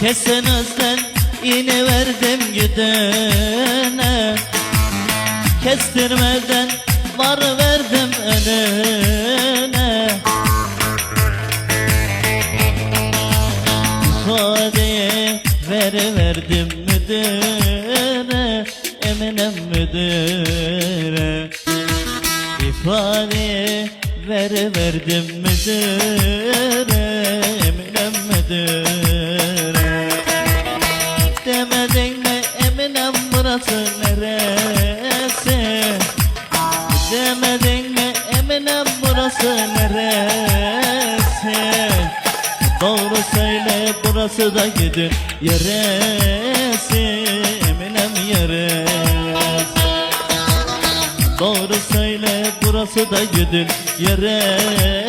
Kesenizden iğne verdim gidene Kestirmeden var verdim önüne. İfadeye ver verdim müdüre Eminem müdüre. İfadeye ver verdim müdüre Eminem müdüre burası neresi? Demedin mi Eminem burası neresi? Doğru söyle burası da gidin yeresi. Eminem yeresi. Doğru söyle burası da gidin yeresi